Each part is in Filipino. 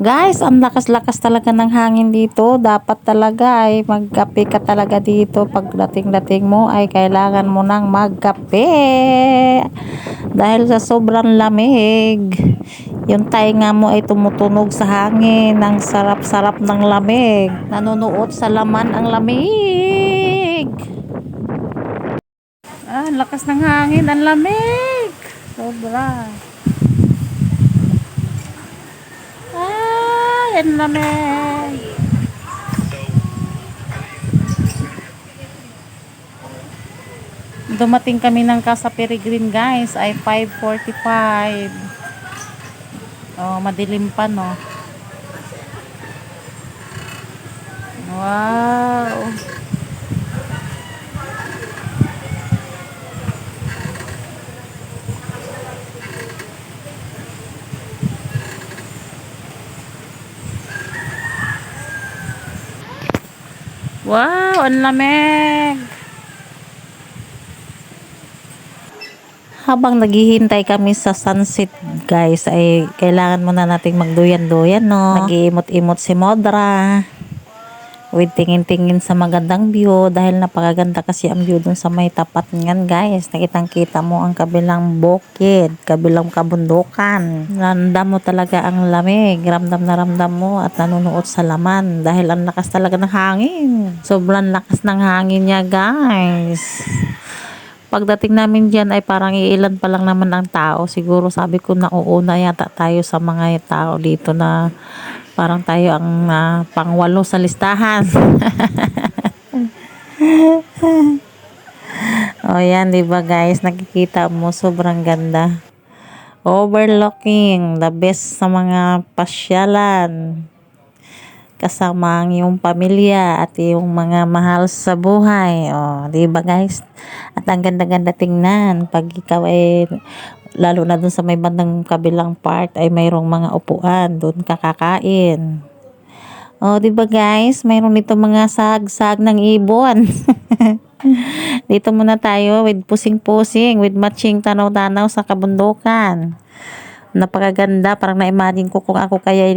Guys, ang lakas-lakas talaga ng hangin dito. Dapat talaga ay magkape ka talaga dito. Pagdating-dating mo ay kailangan mo nang magkape. Dahil sa sobrang lamig. Yung tainga mo ay tumutunog sa hangin. Ang sarap-sarap ng lamig. Nanunuot sa laman ang lamig. Ah, lakas ng hangin. Ang lamig. Sobra. Ang lamig. Dumating kami ng Casa Peregrine guys ay 5.45. Oh, madilim pa no. Wow. Wow, ang lamig. Habang naghihintay kami sa sunset, guys, ay kailangan muna nating magduyan-duyan, no? Nag-iimot-imot si Modra. With tingin-tingin sa magandang view dahil napakaganda kasi ang view dun sa may tapat niyan, guys. Nakitang kita mo ang kabilang bukid, kabilang kabundukan. Ramdam mo talaga ang lamig. Ramdam na ramdam mo at nanunuot sa laman dahil ang lakas talaga ng hangin. Sobrang lakas ng hangin niya, guys. Pagdating namin dyan ay parang iilan pa lang naman ang tao. Siguro sabi ko na uuna yata tayo sa mga tao dito na parang tayo ang uh, pangwalo sa listahan. o yan, di ba guys? Nakikita mo, sobrang ganda. Overlooking, the best sa mga pasyalan kasama ang iyong pamilya at yung mga mahal sa buhay. O, di ba guys? At ang ganda-ganda tingnan pag ikaw ay lalo na dun sa may bandang kabilang part ay mayroong mga upuan doon kakakain. O, di ba guys? Mayroon dito mga sag-sag ng ibon. dito muna tayo with pusing-pusing, with matching tanaw-tanaw sa kabundukan. Napakaganda. Parang na-imagine ko kung ako kaya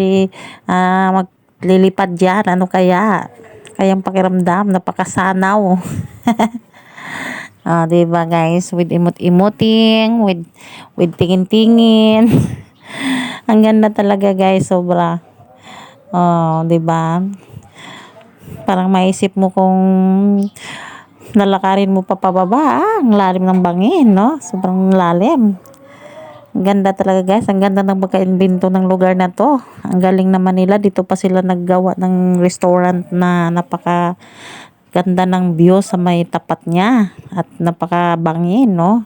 uh, mag lilipad dyan. Ano kaya? Kayang pakiramdam, napakasanaw. ah, di ba guys? With imot-imuting, with, with tingin-tingin. Ang ganda talaga guys, sobra. Oh, di ba? Parang maisip mo kung lalakarin mo pa pababa, ah, ang lalim ng bangin, no? Sobrang lalim. Ang ganda talaga guys. Ang ganda ng pagka-invento ng lugar na to. Ang galing naman nila. Dito pa sila naggawa ng restaurant na napaka ganda ng view sa may tapat niya. At napaka bangin, no?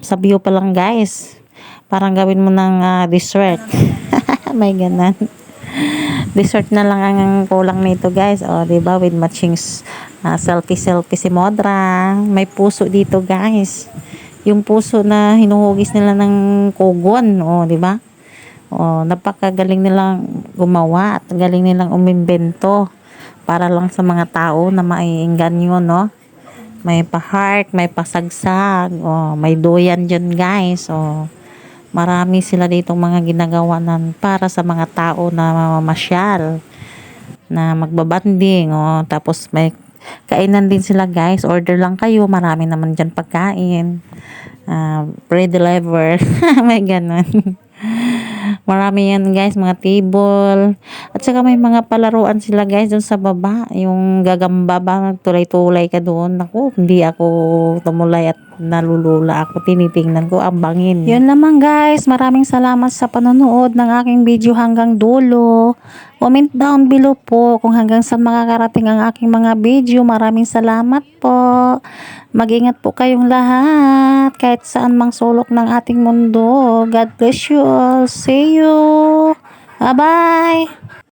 Sa view pa lang guys. Parang gawin mo ng uh, dessert. may ganan. dessert na lang ang kulang nito guys. O, oh, diba? With matching uh, selfie-selfie si Modra. May puso dito guys yung puso na hinuhugis nila ng kogon, oh, di ba? Oh, napakagaling nilang gumawa at galing nilang umimbento para lang sa mga tao na maiinganyo, no? May pa-heart, may pasagsag, oh, may doyan dyan, guys. Oh, marami sila ditong mga ginagawa nan para sa mga tao na mamasyal na magbabanding, oh, tapos may Kainan din sila guys. Order lang kayo. Marami naman dyan pagkain. Uh, pre-deliver. may ganun. Marami yan guys, mga table. At saka may mga palaruan sila guys doon sa baba. Yung gagamba ba, tulay-tulay ka doon. Ako, hindi ako tumulay at nalulula ako. Tinitingnan ko ang bangin. Yun naman guys, maraming salamat sa panonood ng aking video hanggang dulo. Comment down below po kung hanggang saan makakarating ang aking mga video. Maraming salamat po. Mag-ingat po kayong lahat kahit saan mang sulok ng ating mundo. God bless you all. See you. Bye-bye.